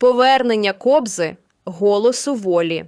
Повернення кобзи голосу волі.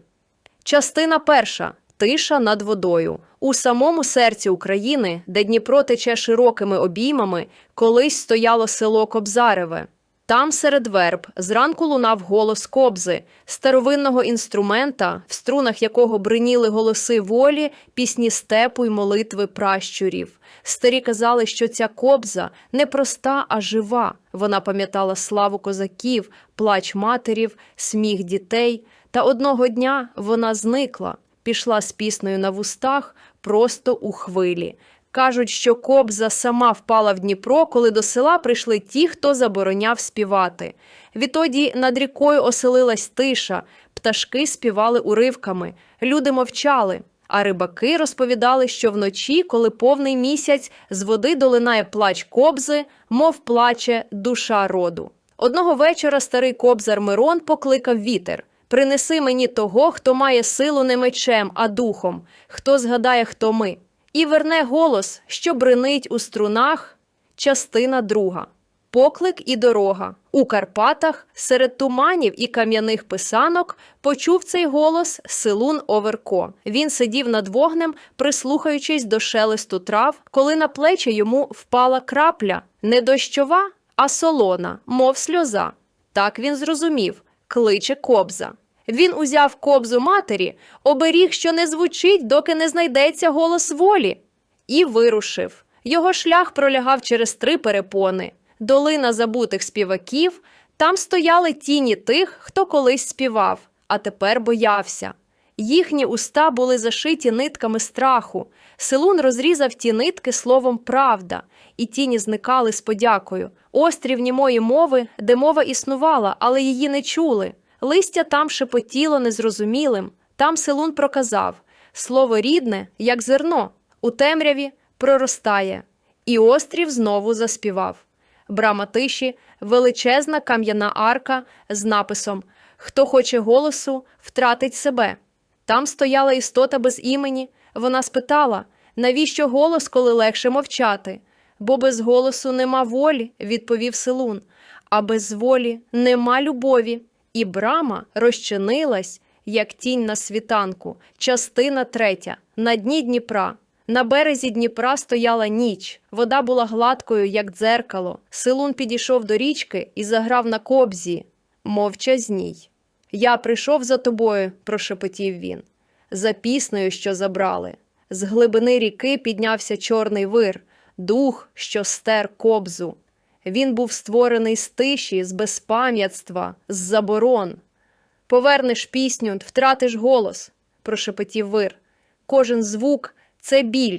Частина перша. Тиша над водою. У самому серці України, де Дніпро тече широкими обіймами, колись стояло село Кобзареве. Там серед верб зранку лунав голос кобзи, старовинного інструмента, в струнах якого бриніли голоси волі, пісні степу й молитви пращурів. Старі казали, що ця кобза не проста, а жива. Вона пам'ятала славу козаків, плач матерів, сміх дітей. Та одного дня вона зникла, пішла з піснею на вустах просто у хвилі. Кажуть, що кобза сама впала в Дніпро, коли до села прийшли ті, хто забороняв співати. Відтоді над рікою оселилась тиша, пташки співали уривками, люди мовчали. А рибаки розповідали, що вночі, коли повний місяць, з води долинає плач кобзи, мов плаче душа роду. Одного вечора старий кобзар Мирон покликав вітер. Принеси мені того, хто має силу не мечем, а духом, хто згадає, хто ми. І верне голос, що бринить у струнах, частина друга. Поклик і дорога. У Карпатах, серед туманів і кам'яних писанок, почув цей голос Силун Оверко. Він сидів над вогнем, прислухаючись до шелесту трав, коли на плечі йому впала крапля не дощова, а солона, мов сльоза. Так він зрозумів кличе кобза. Він узяв кобзу матері, оберіг, що не звучить, доки не знайдеться голос волі, і вирушив. Його шлях пролягав через три перепони. Долина забутих співаків. Там стояли тіні тих, хто колись співав, а тепер боявся. Їхні уста були зашиті нитками страху. Силун розрізав ті нитки словом правда, і тіні зникали з подякою. Острів німої мови, де мова існувала, але її не чули. Листя там шепотіло незрозумілим. Там Силун проказав слово рідне, як зерно, у темряві проростає. І острів знову заспівав. Брама тиші, величезна кам'яна арка з написом Хто хоче голосу, втратить себе. Там стояла істота без імені. Вона спитала, навіщо голос, коли легше мовчати? Бо без голосу нема волі, відповів Силун, а без волі нема любові. І брама розчинилась, як тінь на світанку, частина третя, на дні Дніпра. На березі Дніпра стояла ніч, вода була гладкою, як дзеркало. Силун підійшов до річки і заграв на кобзі, мовчазній. Я прийшов за тобою, прошепотів він, за піснею, що забрали. З глибини ріки піднявся чорний вир, дух, що стер кобзу. Він був створений з тиші, з безпам'ятства, з заборон. Повернеш пісню, втратиш голос, прошепотів вир. Кожен звук це біль,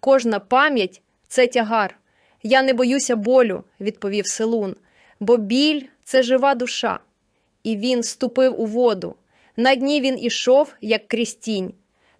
кожна пам'ять це тягар. Я не боюся болю, відповів Селун, бо біль це жива душа. І він ступив у воду. На дні він ішов, як крізь тінь.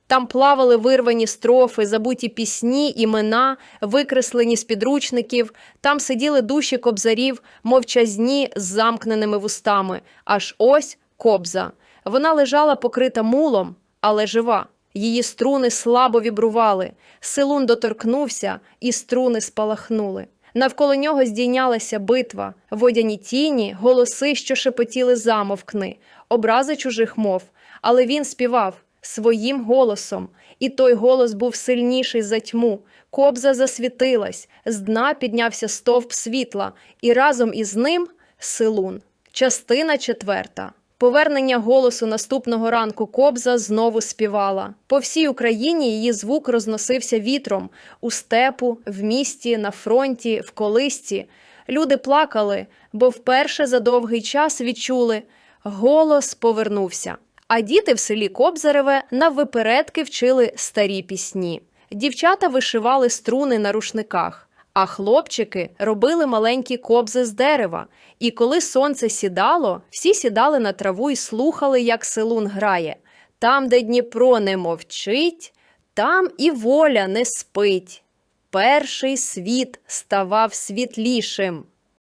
Там плавали вирвані строфи, забуті пісні, імена, викреслені з підручників, там сиділи душі кобзарів, мовчазні з замкненими вустами. Аж ось кобза. Вона лежала покрита мулом, але жива. Її струни слабо вібрували. Силун доторкнувся, і струни спалахнули. Навколо нього здійнялася битва, водяні тіні, голоси, що шепотіли замовкни, образи чужих мов. Але він співав своїм голосом, і той голос був сильніший за тьму. Кобза засвітилась, з дна піднявся стовп світла, і разом із ним силун. Частина четверта. Повернення голосу наступного ранку кобза знову співала. По всій Україні її звук розносився вітром у степу, в місті, на фронті, в колисці. Люди плакали, бо вперше за довгий час відчули голос повернувся. А діти в селі Кобзареве наввипередки вчили старі пісні. Дівчата вишивали струни на рушниках, а хлопчики робили маленькі кобзи з дерева. І коли сонце сідало, всі сідали на траву і слухали, як селун грає. Там, де Дніпро не мовчить, там і воля не спить. Перший світ ставав світлішим.